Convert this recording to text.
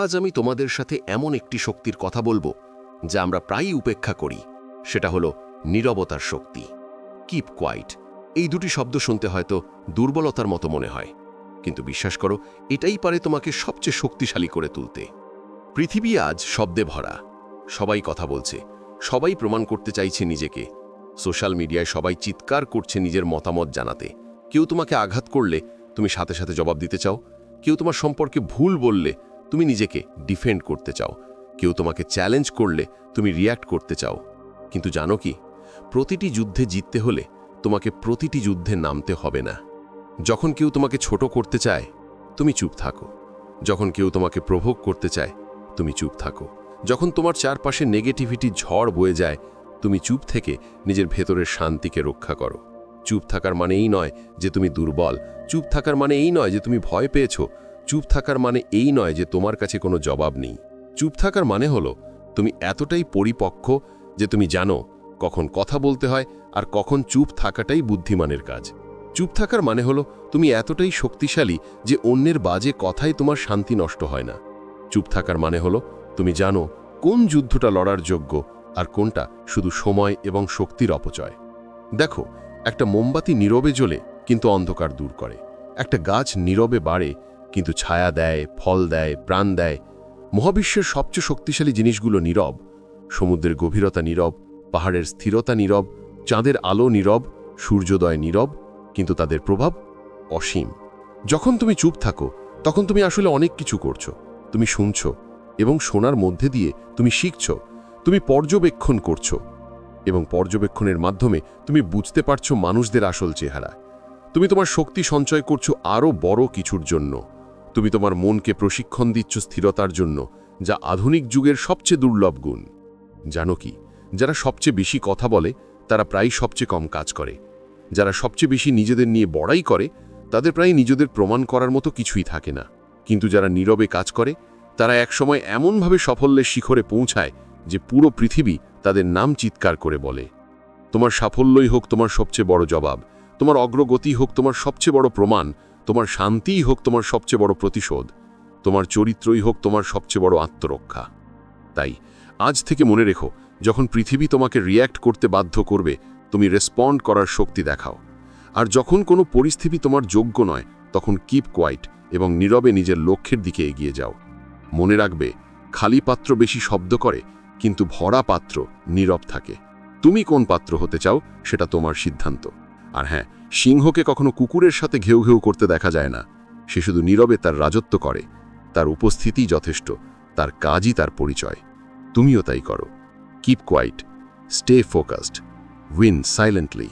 আজ আমি তোমাদের সাথে এমন একটি শক্তির কথা বলব, যা আমরা প্রায়ই উপেক্ষা করি। সেটা হলো নীরবতার শক্তি। কিপ কোয়াইট এই দুটি শব্দ শুনতে হয়তো দুর্বলতার মতো মনে হয়। কিন্তু বিশ্বাস করো, এটাই পারে তোমাকে সবচেয়ে শক্তিশালী করে তুলতে। পৃথিবী আজ শব্দে ভরা। সবাই কথা বলছে। সবাই প্রমাণ করতে চাইছে নিজেকে। সোশ্যাল মিডিয়ায় সবাই চিৎকার করছে নিজের মতামত জানাতে। কেউ তোমাকে আঘাত করলে তুমি সাথে সাথে জবাব দিতে চাও। কেউ তোমার সম্পর্কে ভুল বললে তুমি নিজেকে ডিফেন্ড করতে চাও। কেউ তোমাকে চ্যালেঞ্জ করলে তুমি রিয়্যাক্ট করতে চাও। কিন্তু জানো কি? প্রতিটি যুদ্ধে জিততে হলে তোমাকে প্রতিটি যুদ্ধে নামতে হবে না। যখন কেউ তোমাকে ছোট করতে চায়, তুমি চুপ থাকো। যখন কেউ তোমাকে প্রভোগ করতে চায়, তুমি চুপ থাকো। যখন তোমার চারপাশে নেগেটিভিটি ঝড় বয়ে যায়, তুমি চুপ থেকে নিজের ভেতরের শান্তিকে রক্ষা করো। চুপ থাকার মানে এই নয় যে তুমি দুর্বল। চুপ থাকার মানে এই নয় যে তুমি ভয় পেয়েছ। চুপ থাকার মানে এই নয় যে তোমার কাছে কোনো জবাব নেই। চুপ থাকার মানে হলো, তুমি এতটাই পরিপক্ক যে তুমি জানো কখন কথা বলতে হয় আর কখন চুপ থাকাটাই বুদ্ধিমানের কাজ। চুপ থাকার মানে হলো, তুমি এতটাই শক্তিশালী যে অন্যের বাজে কথাই তোমার শান্তি নষ্ট হয় না। চুপ থাকার মানে হলো, তুমি জানো কোন যুদ্ধটা লড়ার যোগ্য আর কোনটা শুধু সময় এবং শক্তির অপচয়। দেখো, একটা মোমবাতি নীরবে জ্বলে কিন্তু অন্ধকার দূর করে। একটা গাছ নীরবে বাড়ে কিন্তু ছায়া দেয়, ফল দেয়, প্রাণ দেয়। মহাবিশ্বের সবচেয়ে শক্তিশালী জিনিসগুলো নীরব। সমুদ্রের গভীরতা নীরব, পাহাড়ের স্থিরতা নীরব, চাঁদের আলো নীরব, সূর্যোদয় নীরব, কিন্তু তাদের প্রভাব অসীম। যখন তুমি চুপ থাকো, তখন তুমি আসলে অনেক কিছু করছ। তুমি শুনছো এবং শোনার মধ্যে দিয়ে তুমি শিখছো। তুমি পর্যবেক্ষণ করছ এবং পর্যবেক্ষণের মাধ্যমে তুমি বুঝতে পারছ মানুষদের আসল চেহারা। তুমি তোমার শক্তি সঞ্চয় করছ আরও বড় কিছুর জন্য। তুমি তোমার মনকে প্রশিক্ষণ দিচ্ছ স্থিরতার জন্য, যা আধুনিক যুগের সবচেয়ে দুর্লভ গুণ। জানো কি, যারা সবচেয়ে বেশি কথা বলে, তারা প্রায় সবচেয়ে কম কাজ করে। যারা সবচেয়ে বেশি নিজেদের নিয়ে বড়াই করে, তাদের প্রায় নিজেদের প্রমাণ করার মতো কিছুই থাকে না। কিন্তু যারা নীরবে কাজ করে, তারা একসময় এমনভাবে সাফল্যের শিখরে পৌঁছায় যে পুরো পৃথিবী তাদের নাম চিৎকার করে বলে। তোমার সাফল্যই হোক তোমার সবচেয়ে বড় জবাব, তোমার অগ্রগতি হোক তোমার সবচেয়ে বড় প্রমাণ তোমার শান্তিই হোক তোমার সবচেয়ে বড় প্রতিশোধ, তোমার চরিত্রই হোক তোমার সবচেয়ে বড় আত্মরক্ষা। তাই, আজ থেকে মনে রেখো, যখন পৃথিবী তোমাকে রিয়্যাক্ট করতে বাধ্য করবে, তুমি রেসপন্ড করার শক্তি দেখাও। আর যখন কোনো পরিস্থিতি তোমার যোগ্য নয়, তখন কিপ কোয়াইট এবং নীরবে নিজের লক্ষ্যের দিকে এগিয়ে যাও। মনে রাখবে, খালি পাত্র বেশি শব্দ করে, কিন্তু ভরা পাত্র নীরব থাকে। তুমি কোন পাত্র হতে চাও, সেটা তোমার সিদ্ধান্ত। আর হ্যাঁ সিংহকে কখনো কুকুরের সাথে ঘেউ ঘেউ করতে দেখা যায় না। সে শুধু নীরবে তার রাজত্ব করে। তার উপস্থিতি যথেষ্ট, তার কাজই তার পরিচয়। তুমিও তাই করো। Keep quiet stay focused win silently